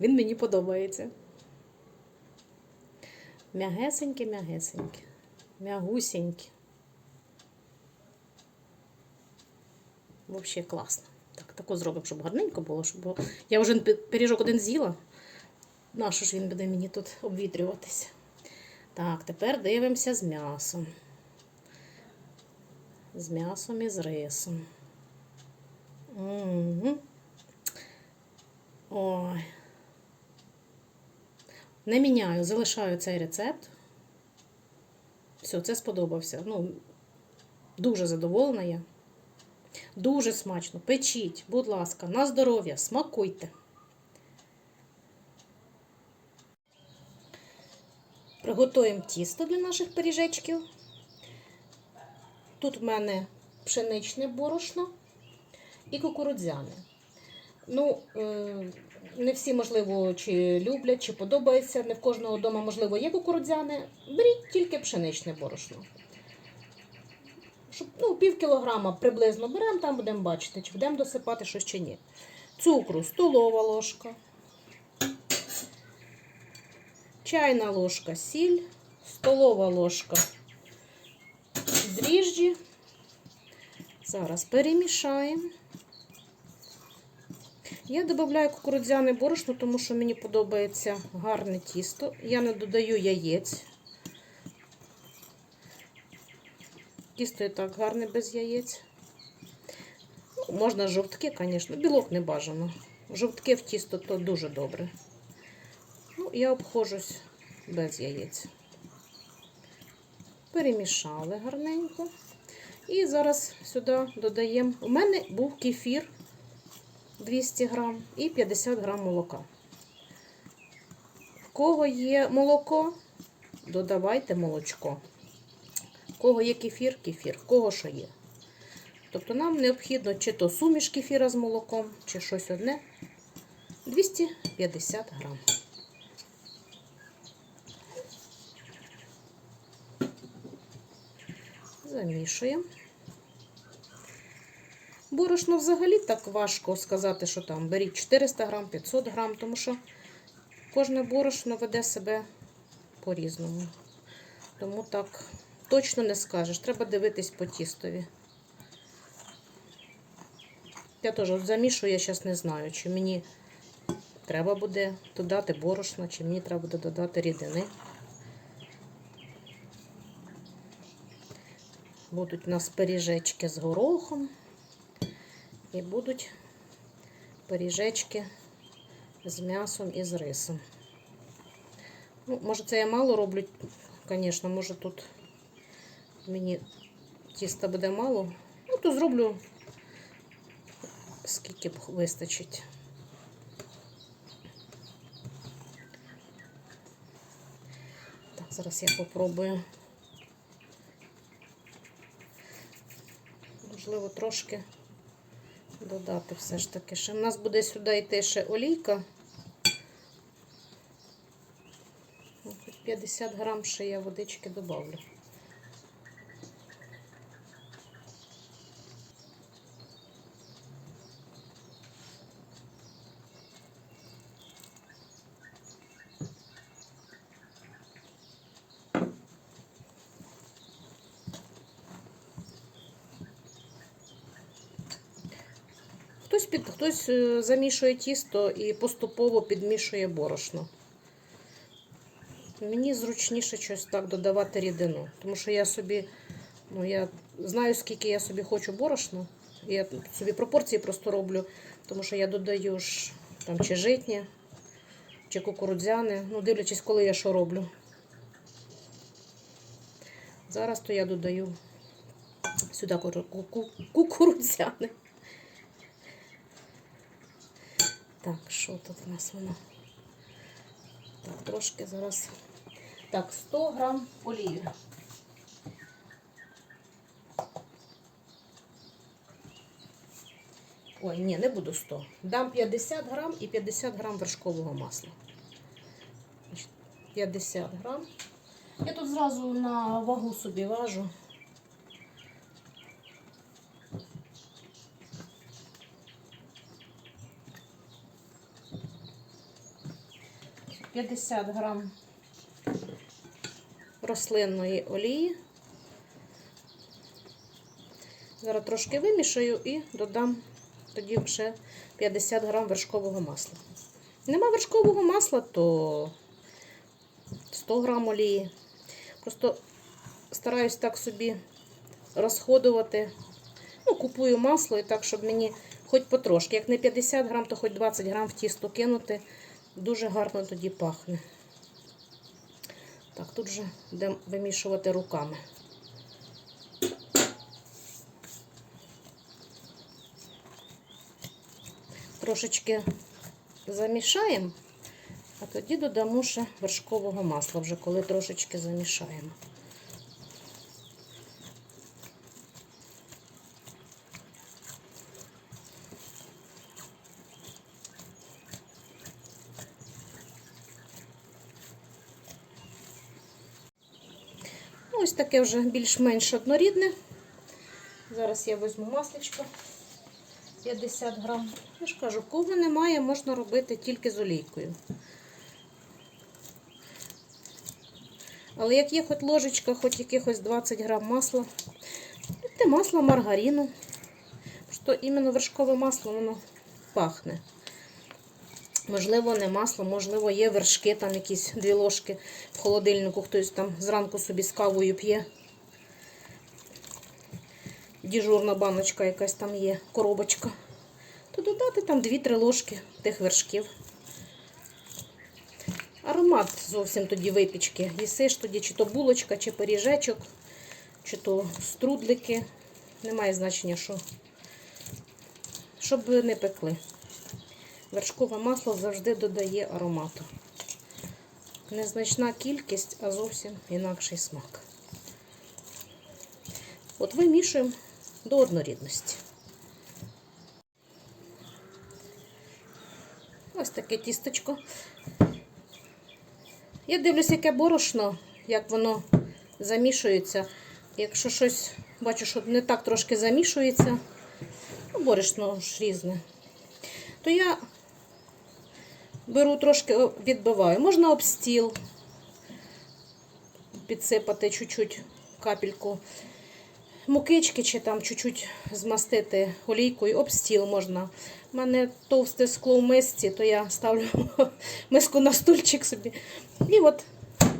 Він мені подобається. М'ягесеньке, м'ягесеньке. М'ягусеньке. Взагалі класно. Так, тако зробимо, щоб гарненько було, щоб. Я вже пиріжок один з'їла. Нащо ж він буде мені тут обвітрюватися? Так, тепер дивимося з м'ясом. З м'ясом і з рисом. Угу. Ой. Не міняю, залишаю цей рецепт. Все, це сподобався. Ну, дуже задоволена я. Дуже смачно. Печіть, будь ласка, на здоров'я, смакуйте. Приготуємо тісто для наших пиріжечків. Тут в мене пшеничне борошно і кукурудзяне. Ну, е, не всі, можливо, чи люблять, чи подобається. Не в кожного вдома, можливо, є кукурудзяне. Беріть тільки пшеничне борошно. Щоб, ну, пів кілограма приблизно беремо, там будемо бачити, чи будемо досипати щось чи ні. Цукру столова ложка. Чайна ложка сіль, столова ложка дріжджі. Зараз перемішаємо. Я додаю кукурудзяне борошно, тому що мені подобається гарне тісто. Я не додаю яєць. Тісто і так гарне без яєць. Ну, можна жовтки, звісно. Білок не бажано. Жовтки в тісто то дуже добре. Ну, я обходжусь без яєць. Перемішали гарненько. І зараз сюди додаємо. У мене був кефір 200 грам і 50 грам молока. В кого є молоко, додавайте молочко. В кого є кефір, кефір, в кого що є. Тобто нам необхідно чи то суміш кефіра з молоком, чи щось одне 250 грам. Замішуємо. Борошно взагалі так важко сказати, що там беріть 400 грам, 500 грам, тому що кожне борошно веде себе по-різному. Тому так точно не скажеш. Треба дивитись по тістові. Я теж замішую, я зараз не знаю, чи мені треба буде додати борошно, чи мені треба буде додати рідини. Будуть у нас пиріжечки з горохом. І будуть пиріжечки з м'ясом і з рисом. Ну, може, це я мало роблю, звісно, може тут мені тіста буде мало. Ну, то зроблю скільки вистачить. Так, зараз я попробую. Можливо, трошки додати все ж таки. Ще в нас буде сюди йти ще олійка. Ну, Хоч 50 грам ще я водички додавлю. Хтось, під, хтось е, замішує тісто і поступово підмішує борошно. Мені зручніше щось так додавати рідину, тому що я собі, ну я знаю, скільки я собі хочу борошна. Я собі пропорції просто роблю, тому що я додаю ж там чи житнє, чи кукурудзяне, ну дивлячись, коли я що роблю. Зараз то я додаю сюди куку- ку- кукурудзяне. Так, що тут у нас воно? Так, трошки зараз. Так, 100 грам олії. Ой, ні, не буду 100. Дам 50 грам і 50 грам вершкового масла. Значить, 50 грам. Я тут зразу на вагу собі важу. 50 грам рослинної олії. Зараз трошки вимішаю і додам тоді ще 50 грам вершкового масла. Нема вершкового масла, то 100 грам олії. Просто стараюсь так собі розходувати. Ну, купую масло і так, щоб мені хоч потрошки. Як не 50 грам, то хоч 20 грам в тісто кинути. Дуже гарно тоді пахне. Так, тут вже будемо вимішувати руками. Трошечки замішаємо, а тоді додамо ще вершкового масла, вже коли трошечки замішаємо. Таке вже більш-менш однорідне. Зараз я візьму масличко 50 грам. Я ж кажу, кого немає, можна робити тільки з олійкою. Але як є хоч ложечка, хоч якихось 20 грам масла, те масло маргарину. Що іменно вершкове масло, воно пахне. Можливо, не масло, можливо, є вершки, там якісь дві ложки в холодильнику, хтось там зранку собі з кавою п'є. Діжурна баночка якась там є, коробочка. То додати там 2-3 ложки тих вершків. Аромат зовсім тоді випічки. Їсиш тоді чи то булочка, чи пиріжечок, чи то струдлики. Немає значення, що. Щоб не пекли. Вершкове масло завжди додає аромату. Незначна кількість, а зовсім інакший смак. От вимішуємо до однорідності. Ось таке тісточко. Я дивлюсь, яке борошно, як воно замішується. Якщо щось бачу, що не так трошки замішується, ну, борошно ж різне, то я беру трошки відбиваю. Можна об стіл підсипати чуть-чуть капельку мукички, чи там чуть-чуть змастити олійкою, об стіл можна. У мене товсте скло в мисці, то я ставлю миску на стульчик собі. І от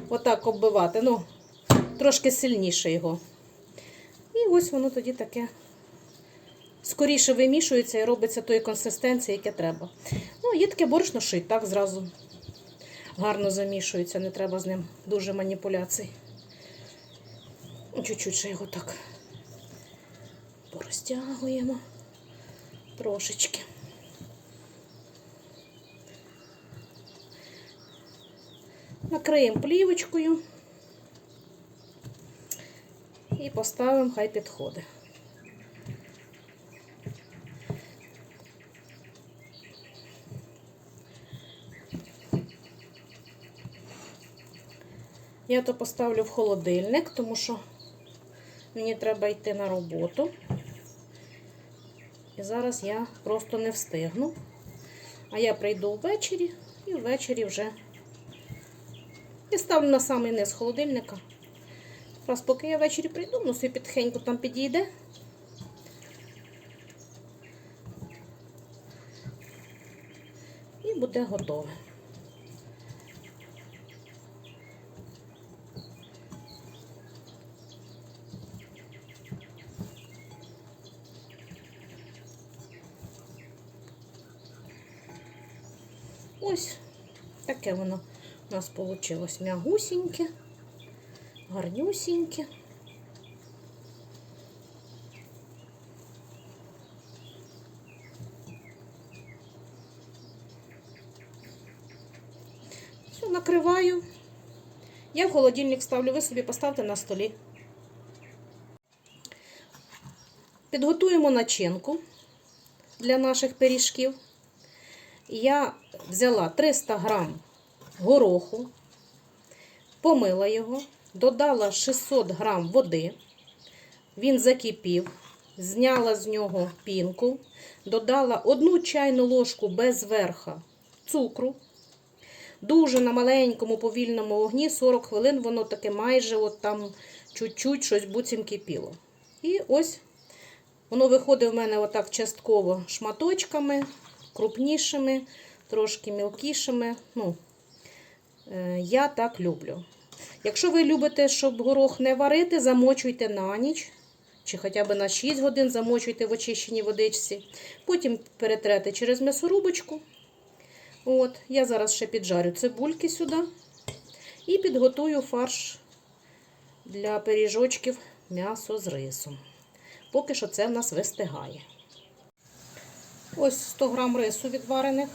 отак оббивати. Ну, трошки сильніше його. І ось воно тоді таке скоріше вимішується і робиться тої консистенції, яке треба. Ну, є таке борошно, і так зразу гарно замішується, не треба з ним дуже маніпуляцій. Чуть-чуть ще його так порозтягуємо трошечки. Накриємо плівочкою і поставимо, хай підходить. Я то поставлю в холодильник, тому що мені треба йти на роботу. І зараз я просто не встигну. А я прийду ввечері і ввечері вже я ставлю на самий низ холодильника. Раз поки я ввечері прийду, ну собі підхеньку там підійде. І буде готове. Ось таке воно у нас вийшло м'ягусіньке, гарнюсіньке. Все, накриваю. Я в холодильник ставлю, ви собі поставте на столі. Підготуємо начинку для наших пиріжків. Я взяла 300 грам гороху, помила його, додала 600 грам води, він закипів, зняла з нього пінку, додала одну чайну ложку без верха цукру, дуже на маленькому повільному огні 40 хвилин, воно таке майже от там чуть-чуть щось буцім кипіло. І ось воно виходить в мене отак частково шматочками, крупнішими, трошки мілкішими. Ну, е, я так люблю. Якщо ви любите, щоб горох не варити, замочуйте на ніч. Чи хоча б на 6 годин замочуйте в очищеній водичці. Потім перетрете через м'ясорубочку. От, я зараз ще піджарю цибульки сюди. І підготую фарш для пиріжочків м'ясо з рисом. Поки що це в нас вистигає. Ось 100 грам рису відварених.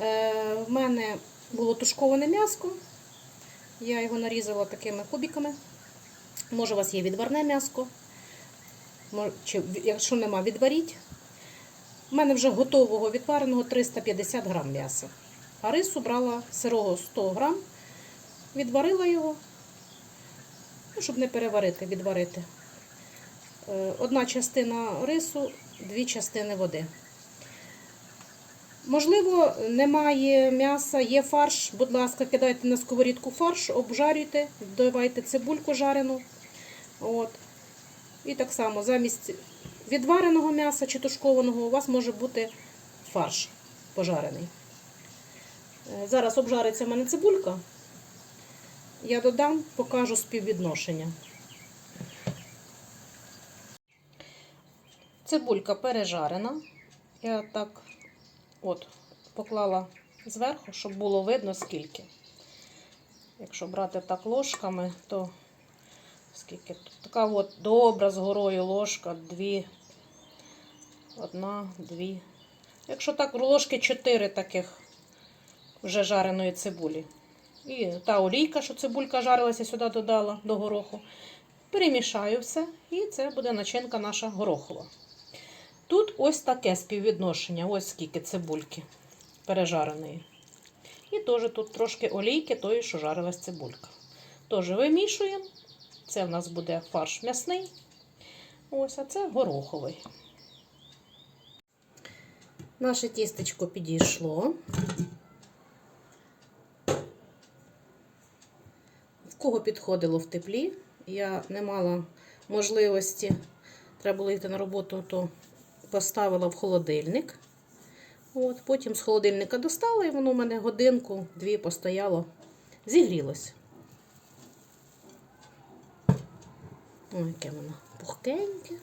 Е, в мене було тушковане м'яско. Я його нарізала такими кубиками. Може, у вас є відварне м'яско. Чи, якщо нема, відваріть. У мене вже готового відвареного 350 грам м'яса. А рису брала сирого 100 грам, відварила його, ну, щоб не переварити, відварити. Е, Одна частина рису, дві частини води. Можливо, немає м'яса, є фарш. Будь ласка, кидайте на сковорідку фарш, обжарюйте, додавайте цибульку жарену. От. І так само замість відвареного м'яса чи тушкованого у вас може бути фарш пожарений. Е, Зараз обжариться в мене цибулька. Я додам, покажу співвідношення. Цибулька пережарена. Я так от поклала зверху, щоб було видно скільки. Якщо брати так ложками, то скільки тут? Така от добра з горою ложка, дві, одна, дві. Якщо так, ложки чотири таких вже жареної цибулі. І та олійка, що цибулька жарилася, сюди додала до гороху. Перемішаю все, і це буде начинка наша горохова. Тут ось таке співвідношення, ось скільки цибульки пережареної. І теж тут трошки олійки, тої, що жарилась цибулька. Теж вимішуємо. Це в нас буде фарш м'ясний. Ось, а це гороховий. Наше тістечко підійшло. В кого підходило в теплі, я не мала можливості, треба було йти на роботу, то поставила в холодильник. От, потім з холодильника достала, і воно у мене годинку-дві постояло, зігрілося. Ой, яке воно пухкеньке.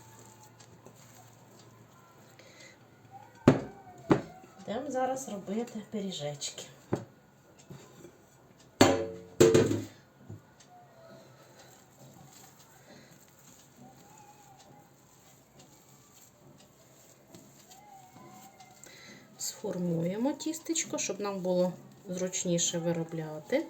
Йдемо зараз робити пиріжечки. Тістечко, щоб нам було зручніше виробляти.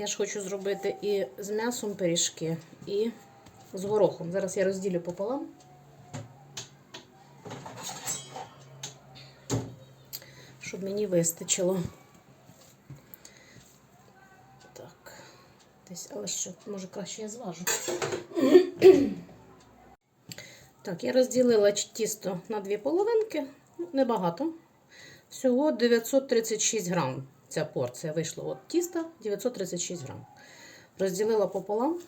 Я ж хочу зробити і з м'ясом пиріжки, і з горохом. Зараз я розділю пополам. Щоб мені вистачило. Так, десь, але що, може краще я зважу. Так, я розділила тісто на дві половинки, ну, небагато. Всього 936 грам. Ця порція вийшла от тіста 936 грам. Розділила пополам.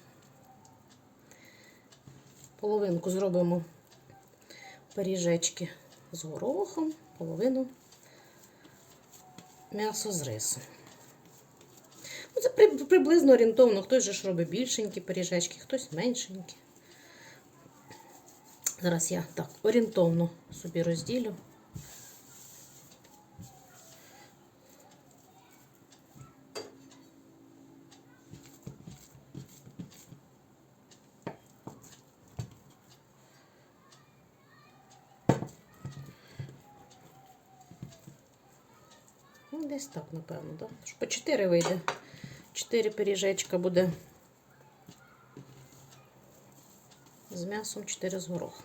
Половинку зробимо пиріжечки з горохом, половину м'ясо з рисом. Ну, Це при- приблизно орієнтовно. Хтось же ж робить більшенькі пиріжечки, хтось меншенькі. Зараз я так орієнтовно собі розділю. Ну, десь так, напевно, так? Да? По 4 вийде. 4 пиріжечка буде з м'ясом, 4 з горохом.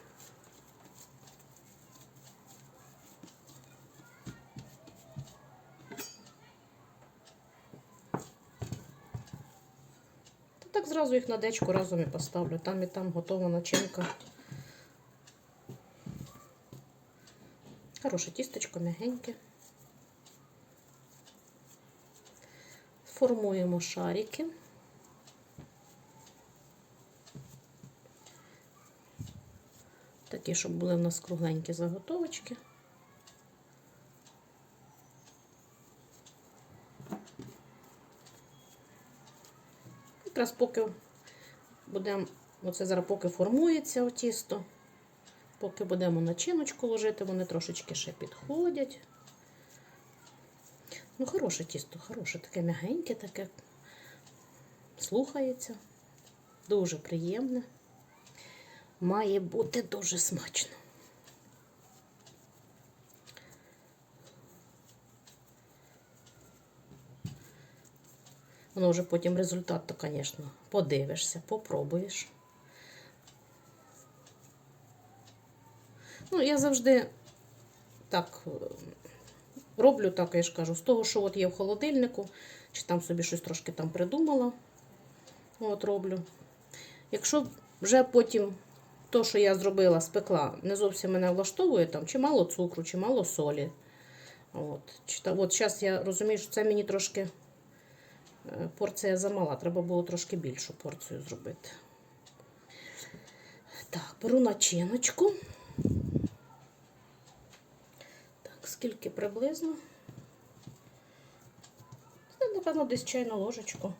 так зразу їх на дечку разом і поставлю. Там і там готова начинка. Хороше тістечко, м'ягеньке. Формуємо шарики. Такі, щоб були в нас кругленькі заготовочки. Якраз поки будемо, оце зараз поки формується тісто, поки будемо начиночку ложити, вони трошечки ще підходять. Ну, хороше тісто, хороше, таке м'ягеньке, таке слухається. Дуже приємне. Має бути дуже смачно. Воно вже потім результат, то, звісно, подивишся, попробуєш. Ну, я завжди так роблю, так я ж кажу, з того, що от є в холодильнику, чи там собі щось трошки там придумала. От роблю. Якщо вже потім то, що я зробила, спекла, не зовсім мене влаштовує, там, чи мало цукру, чи мало солі. От, чи, та, от зараз я розумію, що це мені трошки е, порція замала. Треба було трошки більшу порцію зробити. Так, беру начиночку. Скільки приблизно? Це, напевно, десь чайну ложечку.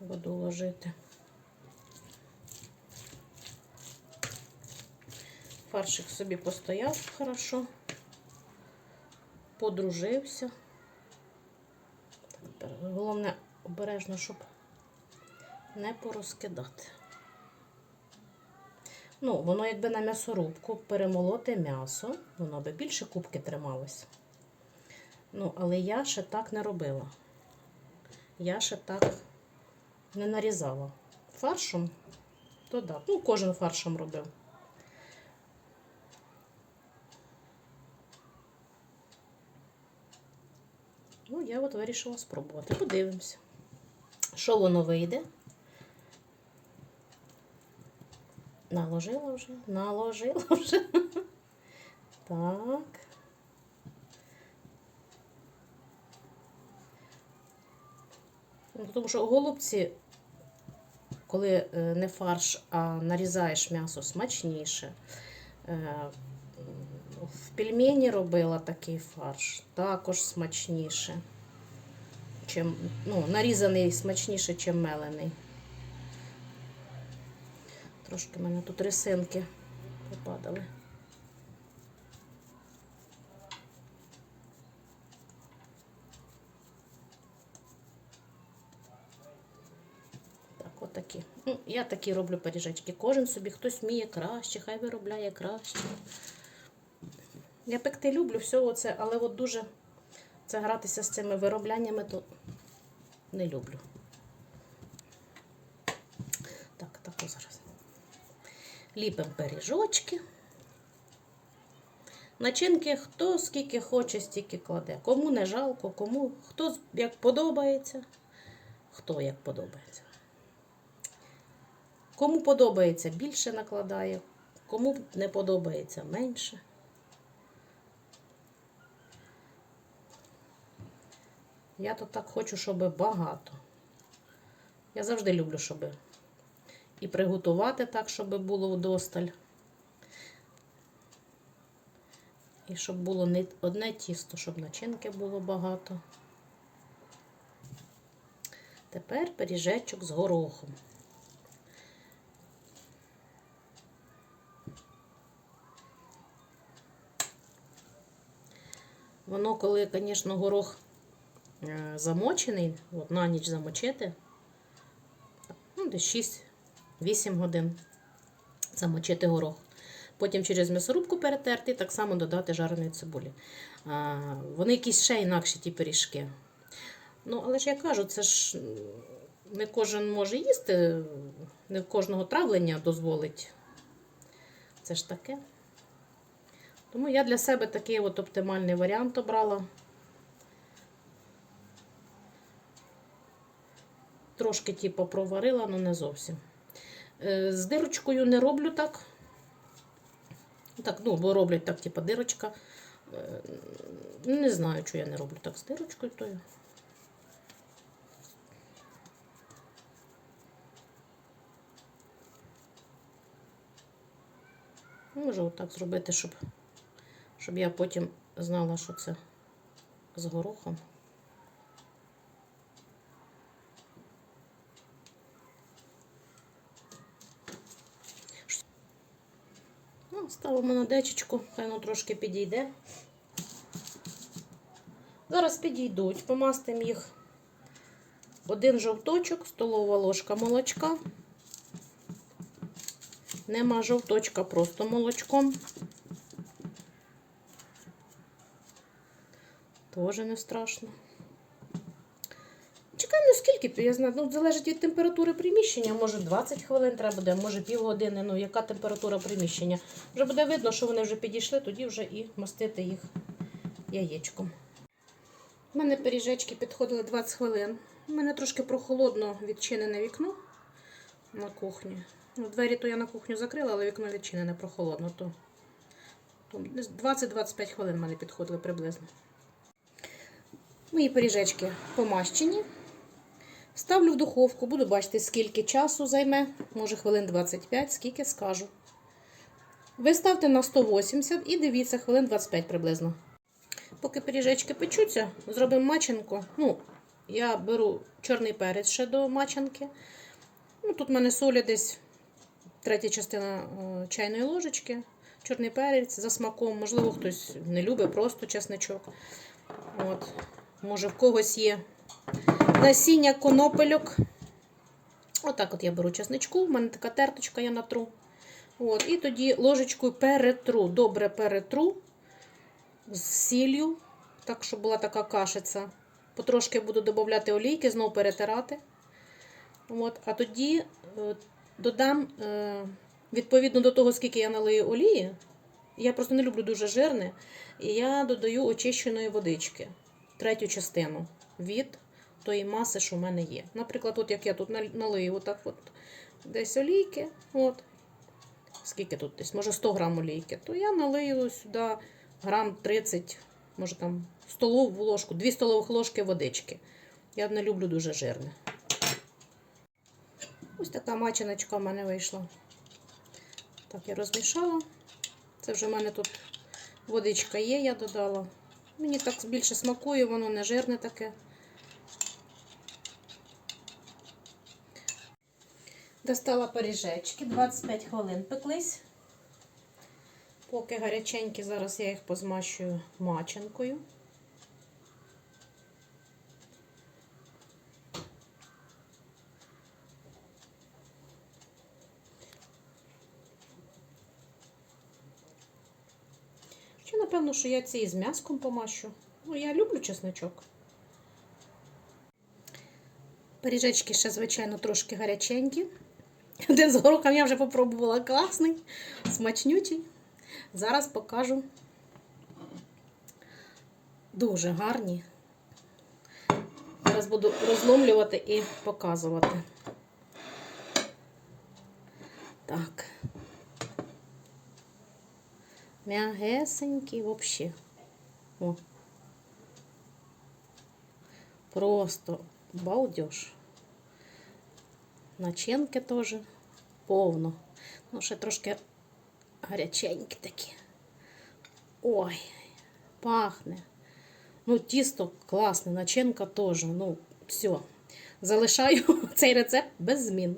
Буду ложити. Фаршик собі постояв хорошо, подружився. Головне обережно, щоб не порозкидати. Ну, воно якби на м'ясорубку перемолоти м'ясо, воно би більше кубки трималось. Ну, але я ще так не робила. Я ще так не нарізала. Фаршем, то да. Ну, кожен фаршем робив. Ну, я от вирішила спробувати. Подивимося, що воно вийде. Наложила вже, наложила вже. Так. Ну, Тому що голубці, коли е, не фарш, а нарізаєш м'ясо смачніше. Е, В пельмені робила такий фарш, також смачніше. Чим, ну, нарізаний смачніше, ніж мелений. Трошки в мене тут рисинки попадали. Так, отакі. Ну, я такі роблю пиріжечки. Кожен собі хтось вміє краще, хай виробляє краще. Я пекти люблю все оце, але от дуже це гратися з цими виробляннями, то не люблю. Так, так, о, зараз. Ліпимо пиріжочки. Начинки хто скільки хоче, стільки кладе. Кому не жалко, кому хто як подобається, хто як подобається. Кому подобається, більше накладає, кому не подобається менше. Я то так хочу, щоб багато. Я завжди люблю, щоб і приготувати так, щоб було вдосталь. І щоб було не одне тісто, щоб начинки було багато. Тепер пиріжечок з горохом. Воно, коли, звісно, горох е, замочений, от на ніч замочити, ну, десь 8 годин замочити горох. Потім через м'ясорубку перетерти, і так само додати жареної цибулі. А, Вони якісь ще інакші ті пиріжки. Ну, але ж я кажу, це ж не кожен може їсти, не кожного травлення дозволить. Це ж таке. Тому я для себе такий от оптимальний варіант обрала. Трошки типу, проварила, але не зовсім. Е, З дирочкою не роблю так. Так, ну, бо роблять так, типу, дирочка. Е, Не знаю, що я не роблю так з дирочкою тою. Можу отак зробити, щоб, щоб я потім знала, що це з горохом. Ставимо на дечечку, хай воно трошки підійде. Зараз підійдуть, помастимо їх один жовточок, столова ложка молочка. Нема жовточка, просто молочком. Тоже не страшно. Скільки, я знаю, ну, залежить від температури приміщення. Може 20 хвилин треба буде, може півгодини, ну яка температура приміщення. Вже буде видно, що вони вже підійшли, тоді вже і мастити їх яєчком. У мене пиріжечки підходили 20 хвилин. У мене трошки прохолодно відчинене вікно на кухні. Ну, двері то я на кухню закрила, але вікно відчинене прохолодно. То, то 20-25 хвилин в мене підходили приблизно. Мої пиріжечки помащені. Ставлю в духовку, буду бачити, скільки часу займе. Може хвилин 25, скільки скажу. Ви ставте на 180 і дивіться, хвилин 25 приблизно. Поки пиріжечки печуться, зробимо маченку. Ну, я беру чорний перець ще до маченки. Ну, тут в мене солі десь третя частина е, чайної ложечки. Чорний перець за смаком. Можливо, хтось не любить просто чесничок. От. Може, в когось є насіння конопельок. Отак от я беру чесничку, в мене така терточка я натру. От, і тоді ложечкою перетру, добре перетру з сіллю, так, щоб була така кашиця. Потрошки буду додати олійки, знову перетирати. От, а тоді е, додам, е, відповідно до того, скільки я налию олії, я просто не люблю дуже жирне, і я додаю очищеної водички, третю частину від тої маси, що в мене є. Наприклад, от як я тут налию отак от десь олійки, от, скільки тут десь, може 100 грам олійки, то я налию сюди грам 30, може там столову ложку, 2 столових ложки водички. Я не люблю дуже жирне. Ось така маченочка в мене вийшла. Так, я розмішала. Це вже в мене тут водичка є, я додала. Мені так більше смакує, воно не жирне таке. Достала пиріжечки, 25 хвилин пеклись. Поки гаряченькі, зараз я їх позмащую маченкою. Ще, напевно, що я ці з м'яском помащу. Ну, я люблю чесночок. Пиріжечки ще, звичайно, трошки гаряченькі. Один з горохом я вже попробувала класний, смачнючий. Зараз покажу. Дуже гарні. Зараз буду розломлювати і показувати. Так. М'ягесенькі взагалі. О. Просто балдеж. Начинки теж повно. Ну, ще трошки гаряченькі такі. Ой, пахне. Ну, тісто класне, начинка теж. Ну, все. Залишаю цей рецепт без змін.